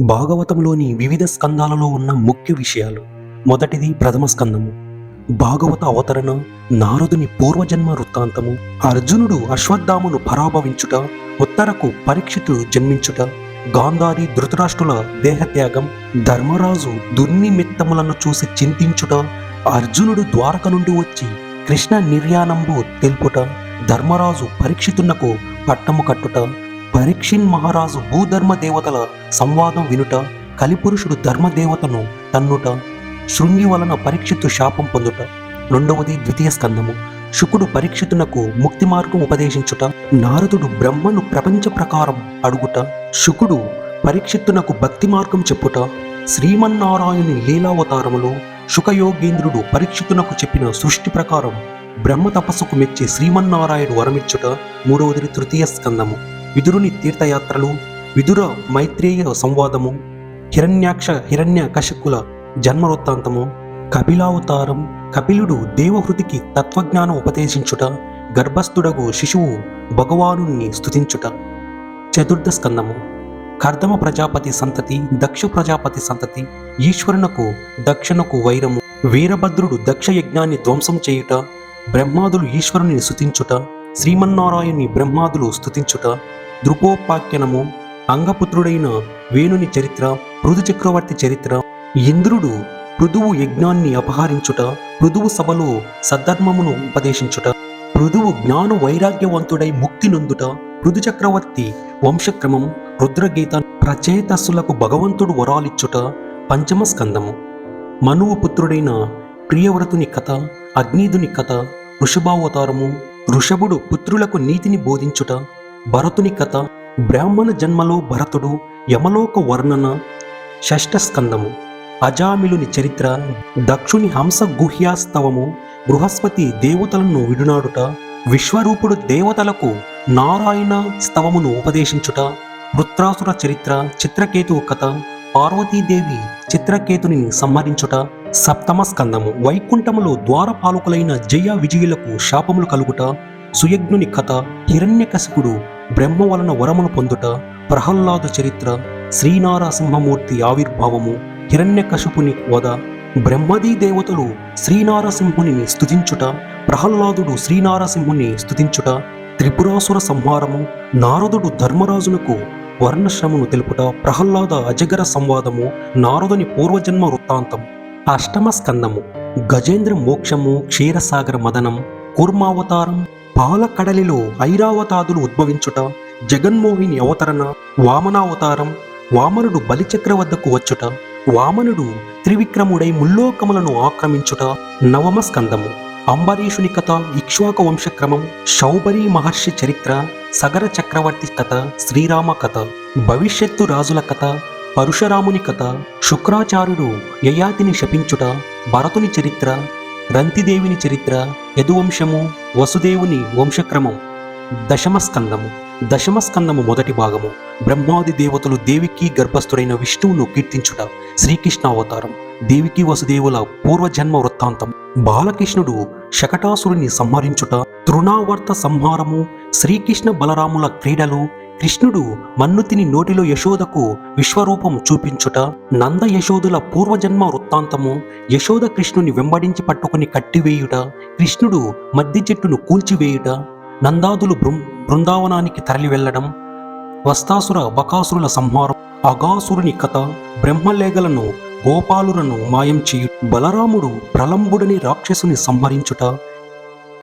భాగవతంలోని వివిధ స్కందాలలో ఉన్న ముఖ్య విషయాలు. మొదటిది ప్రథమ స్కందము. భాగవత అవతరణ నారదుని పూర్వజన్మ వృత్తాంతము అర్జునుడు అశ్వత్థామును పరాభవించుట ఉత్తరకు పరీక్షితుడు జన్మించుట గాంధారి ధృతరాష్ట్రుల దేహత్యాగం ధర్మరాజు దుర్నిమిత్తములను చూసి చింతించుట అర్జునుడు ద్వారక నుండి వచ్చి కృష్ణ నిర్యాణంబు తెలుపుట ధర్మరాజు పరీక్షితునకు పట్టము కట్టుట పరీక్షిన్ మహారాజు భూధర్మ దేవతల సంవాదం వినుట కలిపురుషుడు ధర్మదేవతను తన్నుట శృంగి వలన పరీక్షిత్తు శాపం పొందుట. రెండవది ద్వితీయ స్కందము. శుకుడు పరీక్షితునకు ముక్తి మార్గం ఉపదేశించుట నారదుడు బ్రహ్మను ప్రపంచ ప్రకారం అడుగుట శుకుడు పరీక్షిత్తునకు భక్తి మార్గం చెప్పుట శ్రీమన్నారాయణి లీలావతారములో శుకయోగేంద్రుడు పరీక్షితునకు చెప్పిన సృష్టి ప్రకారం బ్రహ్మ తపస్సుకు మెచ్చి శ్రీమన్నారాయణుడు వరమిచ్చుట మూడవది తృతీయ స్కందము. విదురుని తీర్థయాత్రలు విదుర మైత్రేయ సంవాదము హిరణ్యాక్ష హిరణ్య కశకుల జన్మవృత్తాంతము కపిలావతారం కపిలుడు దేవహృతికి తత్వజ్ఞానం ఉపదేశించుట గర్భస్థుడగు శిశువు భగవానుని స్థుతించుట చతుర్థ స్కందము. కర్దమ ప్రజాపతి సంతతి దక్ష ప్రజాపతి సంతతి ఈశ్వరునకు దక్షిణకు వైరము. వీరభద్రుడు దక్ష యజ్ఞాన్ని ధ్వంసం చేయుట బ్రహ్మాదులు ఈశ్వరుని స్థుతించుట శ్రీమన్నారాయణ్ణి బ్రహ్మాదులు స్తుతించుట ద్రుపోపాఖ్యనము అంగపుత్రుడైన వేణుని చరిత్ర పృథు చక్రవర్తి చరిత్ర ఇంద్రుడు పృథువు యజ్ఞాన్ని అపహరించుట పృథువు సభలో సద్ధర్మమును ఉపదేశించుట పృథువు జ్ఞాన వైరాగ్యవంతుడై ముక్తి నొందుట పృథు చక్రవర్తి వంశక్రమం రుద్రగీత ప్రచేతస్సులకు భగవంతుడు వరాలిచ్చుట పంచమ స్కందము మనువు పుత్రుడైన ప్రియవ్రతుని కథ అగ్నిదుని కథ వృషభావతారము ఋషభుడు పుత్రులకు నీతిని బోధించుట భరతుని కథ బ్రాహ్మణ జన్మలో భరతుడు యమలోక వర్ణన షష్ఠ స్కందము అజామిలుని చరిత్ర దక్షుని హంస గుహ్యాస్తవము బృహస్పతి దేవతలను విడునాడుట విశ్వరూపుడు దేవతలకు నారాయణ స్తవమును ఉపదేశించుట వృత్రాసుర చరిత్ర చిత్రకేతువు కథ పార్వతీదేవి చిత్రకేతుని సంహరించుట సప్తమ స్కందము. వైకుంఠములో ద్వారపాలకులైన జయ విజయులకు శాపములు కలుగుట సుయజ్ఞుని కథ హిరణ్యకశిపుడు బ్రహ్మ వలన వరమును పొందుట ప్రహ్లాదు చరిత్ర శ్రీనారసింహమూర్తి ఆవిర్భావము హిరణ్యకశిపుని వద బ్రహ్మదీ దేవతలు శ్రీనారసింహుని స్థుతించుట ప్రహ్లాదుడు శ్రీనారసింహుని స్థుతించుట త్రిపురాసుర సంహారము నారదుడు ధర్మరాజునకు వర్ణశ్రమను తెలుపుట ప్రహ్లాద అజగర సంవాదము నారదుని పూర్వజన్మ వృత్తాంతం. అష్టమ స్కందము. గజేంద్ర మోక్షము క్షీరసాగర మదనం కూర్మావతారం పాలకడలిలో ఐరావతాదులు ఉద్భవించుట జగన్మోహిని అవతరణ వామనావతారం వామనుడు బలిచక్ర వద్దకు వచ్చుట వామనుడు త్రివిక్రముడై ముల్లోకములను ఆక్రమించుట నవమ స్కందము. అంబరీషుని కథ ఇక్ష్వాక వంశక్రమం శౌబరి మహర్షి చరిత్ర సగర చక్రవర్తి కథ శ్రీరామ కథ భవిష్యత్తు రాజుల కథ పరశురాముని కథ శుక్రాచార్యుడు యయాతిని శపించుట భరతుని చరిత్ర రంతిదేవిని చరిత్ర యదువంశము వసుదేవుని వంశక్రమం. దశమస్కందము దశమస్కందము మొదటి భాగము. బ్రహ్మాది దేవతలు దేవికి గర్భస్థుడైన విష్ణువును కీర్తించుట శ్రీకృష్ణ అవతారం. దేవికి వసుదేవుల పూర్వజన్మ వృత్తాంతం. బాలకృష్ణుడు శకటాసురుని సంహరించుట తృణావర్త సంహారము శ్రీకృష్ణ బలరాముల క్రీడలు కృష్ణుడు మన్నుతిని నోటిలో యశోదకు విశ్వరూపం చూపించుట నంద యశోదుల పూర్వజన్మ వృత్తాంతము యశోద కృష్ణుని వెంబడించి పట్టుకుని కట్టివేయుట కృష్ణుడు మద్ది చెట్టును కూల్చివేయుట నందాదులు బృం బృందావనానికి తరలి వెళ్ళడం వస్తాసుర బకాసురుల సంహారం అగాసురుని కథ బ్రహ్మలేగలను గోపాలులను మాయం చేయు బలరాముడు ప్రలంబుడని రాక్షసుని సంహరించుట